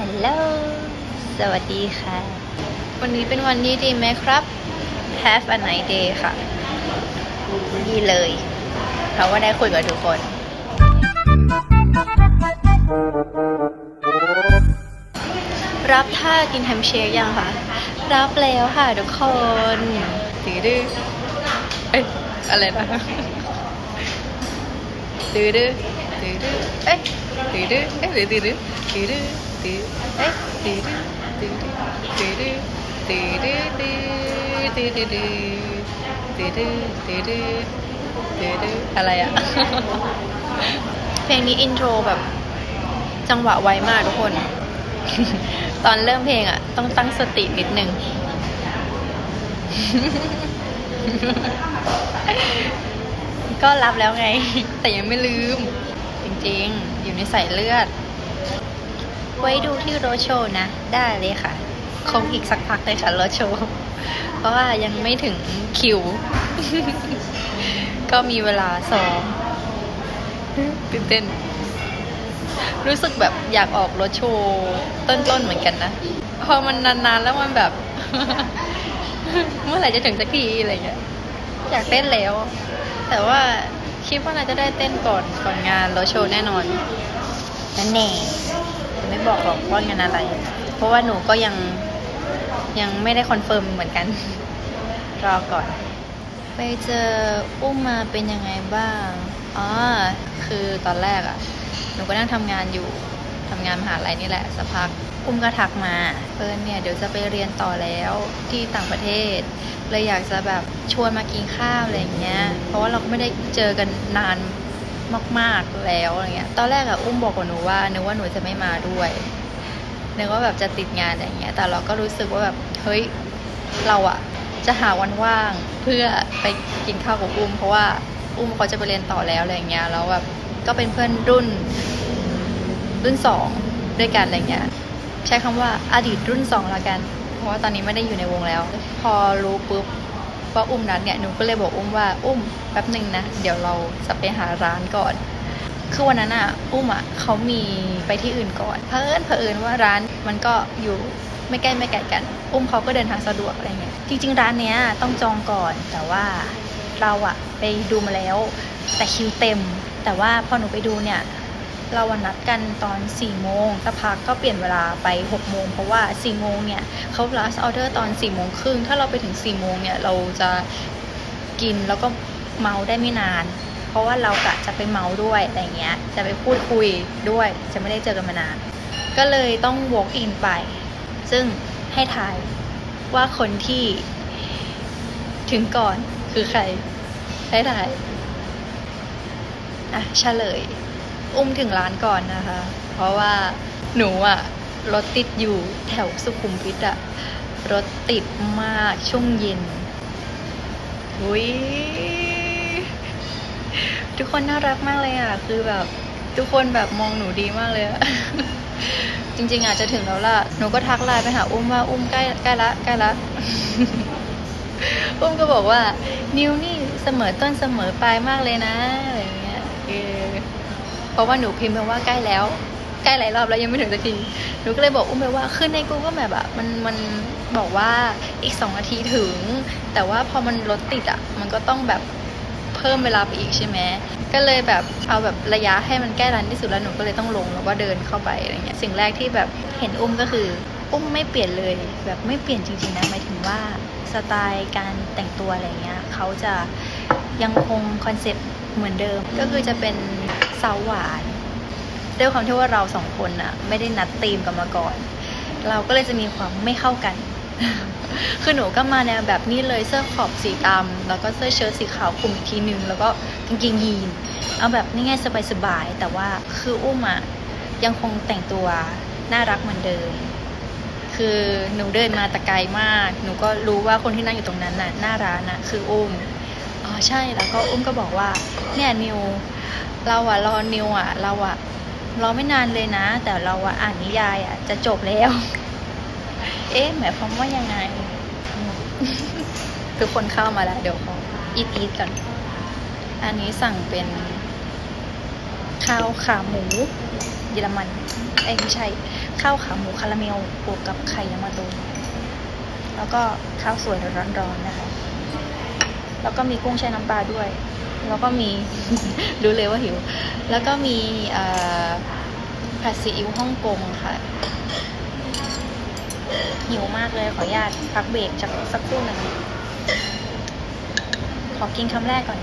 ฮัลโหล สวัสดีค่ะ วันนี้เป็นวันดีดีไหมครับ Have a nice day ค่ะ ดีเลย เพราะว่าได้คุยกับทุกคน รับท่ากินแฮมเชคยังคะรับแล้วค่ะทุกคนตือดื้อเอ้ยอะไรนะตือดื้อตือดื้อเอ้ยตือดื้อเอ้ยหรือตือดื้อ ตือดื้อตือเอ้ยตือดื้อตือดื้อตือดื้อตือดื้อตือดื้อตือดื้อตือดื้อตือดื้อตือดื้อตือดื้ออะไรอะเพลงนี้อินโทรแบบจังหวะไวมากทุกคนตอนเริ่มเพลงอะต้องตั้งสตินิดนึงก็รับแล้วไงแต่ยังไม่ลืมจริงๆอยู่ในสายเลือด ไว้ดูที่โรดโชว์นะ ได้เลยค่ะ คงอีกสักพักเลยค่ะโรดโชว์ เพราะว่ายังไม่ถึงคิว ก็มีเวลาซ้อมตื่นเต้น รู้สึกแบบอยากออกรถโชว์ต้นๆเหมือนกันนะ พอมันนานๆแล้วมันแบบ เมื่อไหร่จะถึงสักทีอะไรเงี้ย อยากเต้นแล้ว แต่ว่าคิดว่าน่าจะได้เต้นก่อนก่อนงานรถโชว์แน่นอนนั่นแน่ ไม่บอกหรอกว่างานอะไร เพราะว่าหนูก็ยังยังไม่ได้คอนเฟิร์มเหมือนกัน รอก่อน ไปเจออุ้มมาเป็นยังไงบ้าง อ๋อ คือตอนแรกอะ่ะ หนูก็นั่งทำงานอยู่ทำงานมหาลัยนี่แหละสักพักอุ้มก็ทักมาเออเนี่ยเดี๋ยวจะไปเรียนต่อแล้วที่ต่างประเทศ เลยอยากจะแบบชวนมากินข้าวอะไรอย่างเงี้ย เพราะว่าเราไม่ได้เจอกันนาน มาก ๆแล้วอะไรเงี้ย ตอนแรกอะอุ้มบอกกับหนูว่านึกว่าหนูจะไม่มาด้วยนึกว่าแบบจะติดงานอะไรเงี้ย แต่เราก็รู้สึกว่าแบบเฮ้ยเราอะจะหาวันว่างเพื่อไปกินข้าวกับอุ้ม เพราะว่าอุ้มเขาจะไปเรียนต่อแล้วอะไรเงี้ยแล้วแบบก็เป็นเพื่อนรุ่นรุ่นสองด้วยกันอะไรเงี้ยใช้คำว่าอดีตรุ่นสองละกัน เพราะว่าตอนนี้ไม่ได้อยู่ในวงแล้ว พอรู้ปุ๊บ ว่าอุ้มนัดเนี่ยหนูก็เลยบอกอุ้มว่าอุ้มแป๊บหนึ่งนะ เดี๋ยวเราจะไปหาร้านก่อน คือวันนั้นอะอุ้มอะเขามีไปที่อื่นก่อนเพิ่นเผอิญว่าร้านมันก็อยู่ไม่ใกล้ไม่ไกลกัน อุ้มเขาก็เดินทางสะดวกอะไรเงี้ยจริง ๆ ร้านเนี้ยต้องจองก่อนแต่ว่าเราอะไปดูมาแล้ว แต่คิวเต็ม แต่ว่าพอหนูไปดูเนี่ย เราอะนัดกันตอน4ี่โมงสักพักก็เปลี่ยนเวลาไป6กโมงเพราะว่า4ี่โมงเนี่ยเขา last order ตอน4ี่โมงครึ่งถ้าเราไปถึง4ี่โมงเนี่ยเราจะกินแล้วก็เมาได้ไม่นาน เพราะว่าเรากะจะไปเมาด้วยอะไรเงี้ยจะไปพูดคุยด้วย จะไม่ได้เจอกันมานาน ก็เลยต้อง walk in ไป ซึ่งให้ทายว่าคนที่ถึงก่อนคือใครให้ทายอะเฉลย อุ้มถึงร้านก่อนนะคะ เพราะว่าหนูอะรถติดอยู่แถวสุขุมวิทอะรถติดมากช่วงเย็นอุ้ยทุกคนน่ารักมากเลยอะคือแบบ ทุกคนแบบมองหนูดีมากเลยอะจริงๆอาจจะถึงแล้วล่ะ หนูก็ทักไลน์ไปหาอุ้มว่าอุ้มใกล้ใกล้ละใกล้ละ อุ้มก็บอกว่า นิวนี่เสมอต้นเสมอปลายมากเลยนะอะไรเงี้ยเออ เพราะว่าหนูพิมพ์ไปว่าใกล้แล้ว ใกล้หลายรอบแล้วยังไม่ถึงสักทีหนูก็เลยบอกอุ้มไปว่าขึ้นใน Google Map อะมันมันบอกว่าอีกสองนาทีถึง แต่ว่าพอมันรถติดอะมันก็ต้องแบบเพิ่มเวลาไปอีกใช่ไหมก็เลยแบบเอาแบบระยะให้มันใกล้ร้านที่สุดแล้วหนูก็เลยต้องลงแล้วก็เดินเข้าไปอะไรเงี้ยสิ่งแรกที่แบบเห็นอุ้มก็คืออุ้มไม่เปลี่ยนเลยแบบไม่เปลี่ยนจริงๆนะหมายถึงว่าสไตล์การแต่งตัวอะไรเงี้ยเขาจะยังคงคอนเซ็ปต์เหมือนเดิม ก็คือจะเป็น สาวหวานด้วยความที่ว่าเราสองคนน่ะไม่ได้นัดธีมกันมาก่อน เราก็เลยจะมีความไม่เข้ากัน คือหนูก็มาแนวแบบนี้เลยเสื้อขอบสีดำแล้วก็เสื้อเชิ้ตสีขาวคลุมอีกทีนึง แล้วก็กางเกงยีน เอาแบบง่ายๆสบายๆแต่ว่าคืออุ้มอะยังคงแต่งตัวน่ารักเหมือนเดิมคือหนูเดินมาตะไกลมาก หนูก็รู้ว่าคนที่นั่งอยู่ตรงนั้นน่ะหน้าร้านน่ะคืออุ้ม อ๋อใช่แล้วก็อุ้มก็บอกว่า เนี่ยนิว เราอะรอนิวอะเราอะรอไม่นานเลยนะ แต่เราอะอ่านนิยายอะจะจบแล้ว เอ๊ะหมายความว่ายังไง ทุกคนเข้ามาแล้ว เดี๋ยวขออีทอีทก่อน อันนี้สั่งเป็น ข้าวขาหมูเยอรมันเอ้ยไม่ใช่ ข้าวขาหมูคาราเมลบวกกับไข่ยามาโตแล้วก็ข้าวสวยร้อนๆนะคะ แล้วก็มีกุ้งแช่น้ำปลาด้วย แล้วก็มีรู้เลยว่าหิว แล้วก็มีผัดซีอิ๊วฮ่องกงค่ะ หิวมากเลยขออนุญาตพักเบรกจากสักครู่หนึ่งขอกินคำแรกก่อน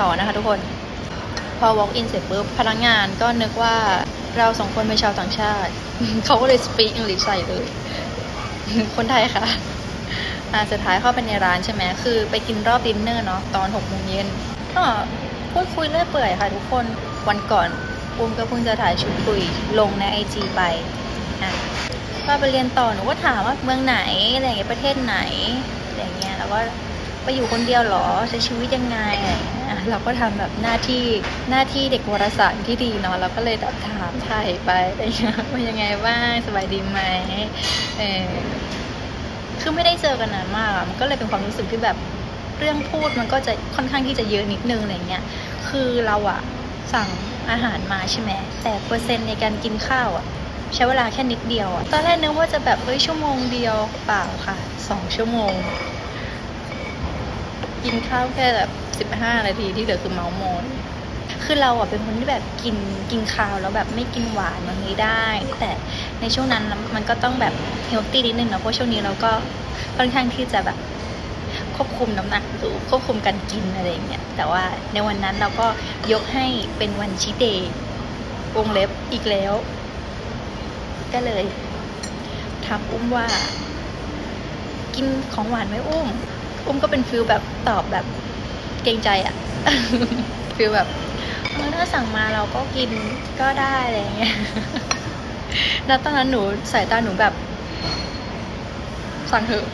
ต่อนะคะทุกคน พอ walk in เสร็จปุ๊บพนักงานก็นึกว่าเราสองคนเป็นชาวต่างชาติ เขาก็เลย speak English ใส่เลย คนไทยค่ะอ่าสุดท้ายเข้าไปในร้านใช่ไหมคือไปกินรอบดินเนอร์เนาะตอนหกโมงเย็นก็พูดคุยเรื่อยเปื่อยค่ะทุกคนวันก่อนปุ้มก็เพิ่งจะถ่ายชุดคุยลงในไอจีไปอะก็ไปเรียนต่อหนูก็ถามว่าเมืองไหนอะไรเงี้ยประเทศไหนอะไรเงี้ยแล้วก็ อยู่คนเดียวเหรอใช้ชีวิตยังไงอะไรอย่างเราก็ทำแบบหน้าที่หน้าที่เด็กวารสารที่ดีเนาะเราก็เลยแบบถามไทยไปอะไรอย่างเงี้ยว่ายังไงบ้างสบายดีไหมเออคือไม่ได้เจอกันนานมากมันก็เลยเป็นความรู้สึกที่แบบเรื่องพูดมันก็จะค่อนข้างที่จะเยอะนิดนึงอะไรเงี้ยคือเราอะสั่งอาหารมาใช่ไหมแต่เปอร์เซ็นต์ในการกินข้าวอะใช้เวลาแค่นิดเดียวอะตอนแรกนึกว่าจะแบบเอ้ยชั่วโมงเดียวเปล่าค่ะสองชั่วโมง กินข้าวแค่แบบสิบห้านาทีที่เหลือคือเมาส์มอยคือเราอะเป็นคนที่แบบกินกินข้าวแล้วแบบไม่กินหวานมันไม่ได้ แต่ในช่วงนั้นมันก็ต้องแบบเฮลตี้นิดนึงนะเพราะช่วงนี้เราก็ค่อนข้างที่จะแบบควบคุมน้ำหนักอยู่ควบคุมการกินอะไรเงี้ยแต่ว่าในวันนั้นเราก็ยกให้เป็นวันชีเดย์วงเล็บอีกแล้ว ก็เลยถามอุ้มว่า กินของหวานไหมอุ้ม อุ้มก็เป็นฟิลแบบตอบแบบเกรงใจอะฟิลแบบเออถ้าสั่งมาเราก็กินก็ได้อะไรเงี้ยแล้วตอนนั้นหนูสายตาหนูแบบ สั่งเถอะ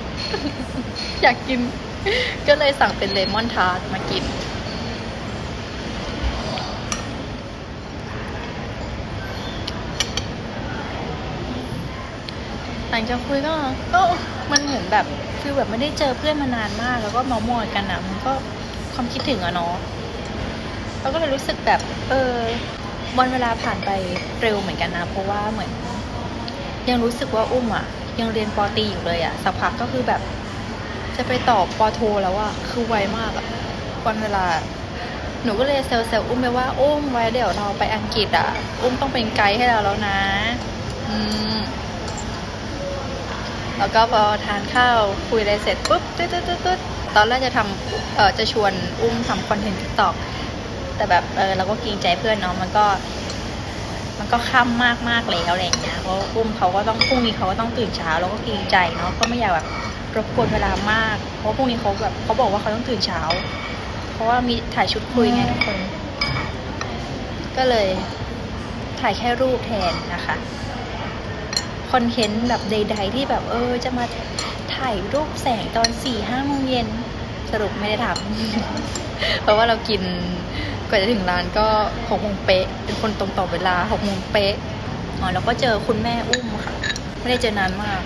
อยากกิน ก็เลยสั่งเป็นเลมอนทาร์ตมากินหลังจากคุยก็ก็มันเหมือนแบบ ฟิลแบบไม่ได้เจอเพื่อนมานานมาก แล้วก็มามอยกันอะ มันก็ความคิดถึงอะเนาะเราก็เลยรู้สึกแบบ เออวันเวลาผ่านไปเร็วเหมือนกันนะ เพราะว่าเหมือน ยังรู้สึกว่าอุ้มอะ ยังเรียนปอตีอยู่เลยอะสักพักก็คือแบบ จะไปต่อปอโทแล้วอะคือไวมากอะวันเวลาหนูก็เลยเซลเซลอุ้มไปว่าอุ้มไว้เดี๋ยวเราไปอังกฤษอะ อุ้มต้องเป็นไกด์ให้เราแล้วนะ อืม แล้วก็พอทานข้าวคุยอะไรเสร็จปุ๊บตึ๊ดตึ๊ดตึ๊ดตึ๊ดตอนแรกจะทำเออจะชวนอุ้มทำคอนเทนต์ทิกตอกแต่แบบเออเราก็เกรงใจเพื่อนเนาะมันก็ มันก็ค่ำมากมากๆแล้วอะไรอย่างเงี้ยเพราะอุ้มเขาก็ต้องพรุ่งนี้เขาก็ต้องตื่นเช้าแล้วก็เกรงใจเนาะก็ไม่อยากแบบรบกวนเวลามาก เพราะพรุ่งนี้เขาแบบเขาบอกว่าเขาต้องตื่นเช้า เพราะว่ามีถ่ายชุดคุยไงทุกคน ก็เลยถ่ายแค่รูปแทนนะคะ คอนเทนต์แบบใด ๆ ที่แบบเออ จะมาถ่ายรูปแสงตอนสี่ห้าโมงเย็นสรุปไม่ได้ทำ เพราะว่าเรากินกว่าจะถึงร้านก็หกโมงเป๊ะ เป็นคนตรงต่อเวลาหกโมงเป๊ะอ๋อแล้วก็เจอคุณแม่อุ้มค่ะ ไม่ได้เจอนานมาก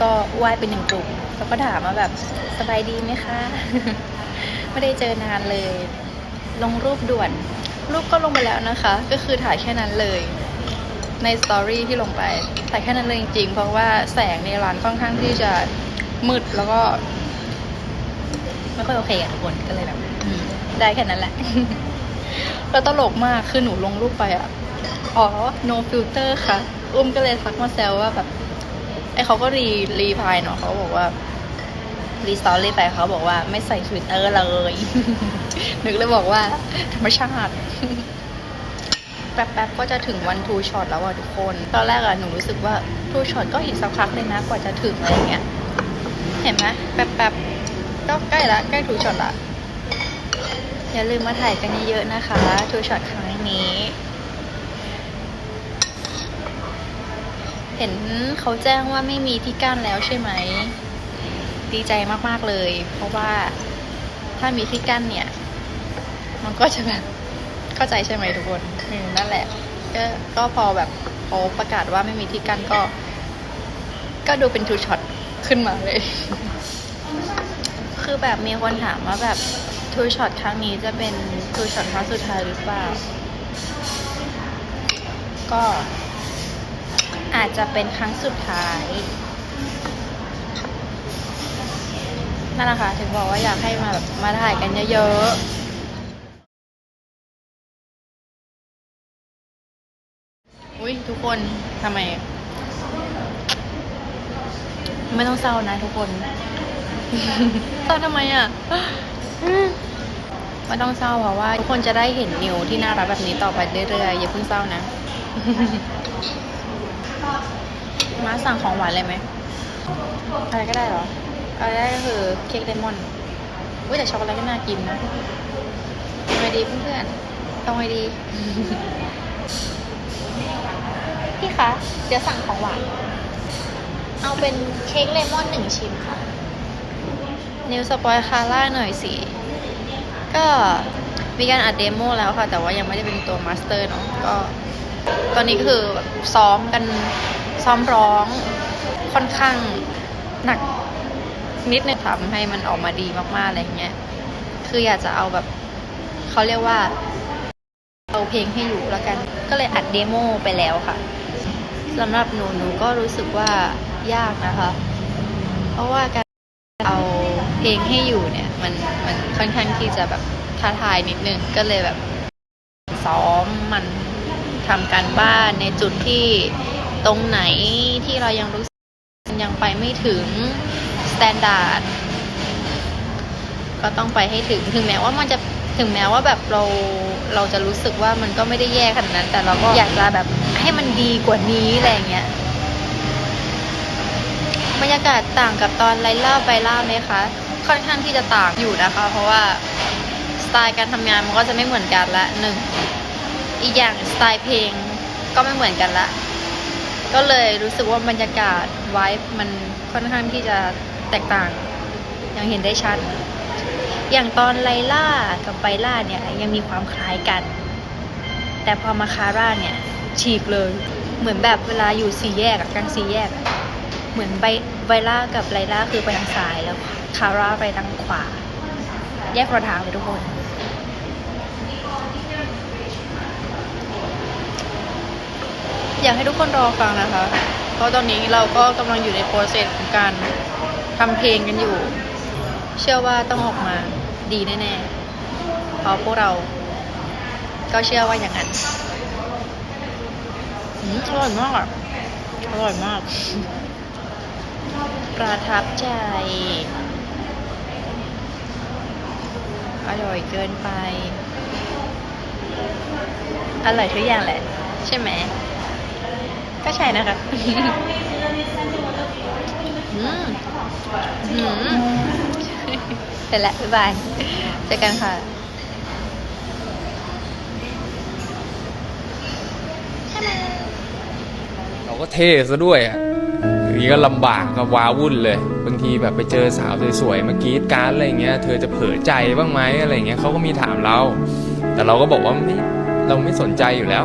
ก็ไหว้เป็นหนึ่งกลุ่มแล้วก็ถามว่าแบบสบายดีไหมคะ ไม่ได้เจอนานเลย ลงรูปด่วน รูปก็ลงไปแล้วนะคะ ก็คือถ่ายแค่นั้นเลย ในสตอรี่ที่ลงไป แต่แค่นั้นเลยจริงๆ เพราะว่าแสงในร้านค่อนข้างที่จะมืดแล้วก็ไม่ค่อยโอเคอะทุกคนก็เลยแบบอืมได้แค่นั้นแหละ แล้วตลกมากคือหนูลงรูปไปอะอ๋อ no filter ค่ะ อุ้มก็เลยทักมาแซวว่าแบบ ไอเขาก็รีรีพายเนาะเขาบอกว่า รีสตอรี่ไปเขาบอกว่าไม่ใส่ทวิตเตอร์เลยนึกเลยบอกว่าธรรมชาติแป๊บๆก็จะถึงวันทูช็อตแล้วอะทุกคน ตอนแรกอะหนูรู้สึกว่าทูช็อตก็อีกสักพักเลยนะกว่าจะถึงอะไรเงี้ย เห็นไหมแป๊บๆก็ใกล้ละใกล้ทูช็อตละ อย่าลืมมาถ่ายกันเยอะๆนะคะทูช็อตครั้งนี้ เห็นเขาแจ้งว่าไม่มีที่กั้นแล้วใช่ไหม ดีใจมากๆเลย เพราะว่าถ้ามีที่กั้นเนี่ย มันก็จะแบบเข้าใจใช่ไหมทุกคน อืมนั่นแหละ ก็ก็พอแบบเขาประกาศว่าไม่มีที่กั้นก็ ก็ดูเป็นทูช็อตขึ้นมาเลย คือแบบมีคนถามว่าแบบทูช็อตครั้งนี้จะเป็นทูช็อตครั้งสุดท้ายหรือเปล่า ก็อาจจะเป็นครั้งสุดท้าย นั่นแหละค่ะถึงบอกว่าอยากให้มาแบบมาถ่ายกันเยอะๆ คนทำไม ไม่ต้องเศร้านะทุกคนเศร้าทำไมอะไม่ต้องเศร้าเพราะว่า ทุกคนจะได้เห็นนิวที่น่ารักแบบนี้ต่อไปเรื่อยๆอย่าเพิ่งเศร้านะมาสั่งของหวานเลยไหมอะไรก็ได้เหรออะไรได้ก็คือเค้กเลมอนอุ้ยแต่ช็อกโกแลตก็น่ากินนะทำไงดีเพื่อนๆต้องไงดี พี่คะเดี๋ยวสั่งของหวาน เอาเป็นเค้กเลมอนหนึ่งชิ้นค่ะ นิวสปอยคาร่าหน่อยสิ ก็มีการอัดเดโมแล้วค่ะ แต่ว่ายังไม่ได้เป็นตัวมาสเตอร์เนาะก็ ตอนนี้คือแบบซ้อมกันซ้อมร้องค่อนข้างหนักนิดนึงทำให้มันออกมาดีมากๆอะไรเงี้ย คืออยากจะเอาแบบเขาเรียกว่าเอาเพลงให้อยู่แล้วกัน ก็เลยอัดเดโมไปแล้วค่ะ สำหรับหนูหนูก็รู้สึกว่ายากนะคะ เพราะว่าการเอาเพลงให้อยู่เนี่ยมันมันค่อนข้างที่จะแบบท้าทายนิดนึงก็เลยแบบซ้อมมันทำการบ้านในจุดที่ตรงไหนที่เรายังรู้สึกยังไปไม่ถึงสแตนดาร์ดก็ต้องไปให้ถึงถึงแม้ว่ามันจะ ถึงแม้ว่าแบบเราเราจะรู้สึกว่ามันก็ไม่ได้แย่ขนาดนั้น แต่เราก็อยากจะแบบให้มันดีกว่านี้อะไรอย่างเงี้ยบรรยากาศต่างกับตอนไลล่าไบล่าไหมคะ ค่อนข้างที่จะต่างอยู่นะคะ เพราะว่าสไตล์การทำงานมันก็จะไม่เหมือนกันละหนึ่งอีกอย่างสไตล์เพลงก็ไม่เหมือนกันละ ก็เลยรู้สึกว่าบรรยากาศไวฟ์มันค่อนข้างที่จะแตกต่างยังเห็นได้ชัด อย่างตอนไลล่ากับไบล่าเนี่ยยังมีความคล้ายกัน แต่พอมาคาร่าเนี่ยฉีกเลย เหมือนแบบเวลาอยู่สี่แยกกลางสี่แยก เหมือนไบไบล่ากับไลล่าคือไปทางซ้ายแล้วคาร่าไปทางขวา แยกคนละทางเลยทุกคนอยากให้ทุกคนรอฟังนะคะ เพราะตอนนี้เราก็กำลังอยู่ในโปรเซสของการทำเพลงกันอยู่ เชื่อว่าต้องออกมาดีแน่ๆเพราะพวกเราก็เชื่อว่าอย่างนั้นอืมอร่อยมากอะอร่อยมาก ประทับใจ อร่อยเกินไป อร่อยทุกอย่างแหละ ใช่ไหม ก็ใช่นะคะ อืม อืม เสร็จแล้วบ๊ายบายเจอกันค่ะเราก็เท่ซะด้วยอะอย่างนี้ก็ลำบากก็ว้าวุ่นเลย บางทีแบบไปเจอสาวสวยๆมากรีดกรารอะไรเงี้ย เธอจะเผลอใจบ้างไหมอะไรเงี้ยเขาก็มีถามเรา แต่เราก็บอกว่าไม่เราไม่สนใจอยู่แล้ว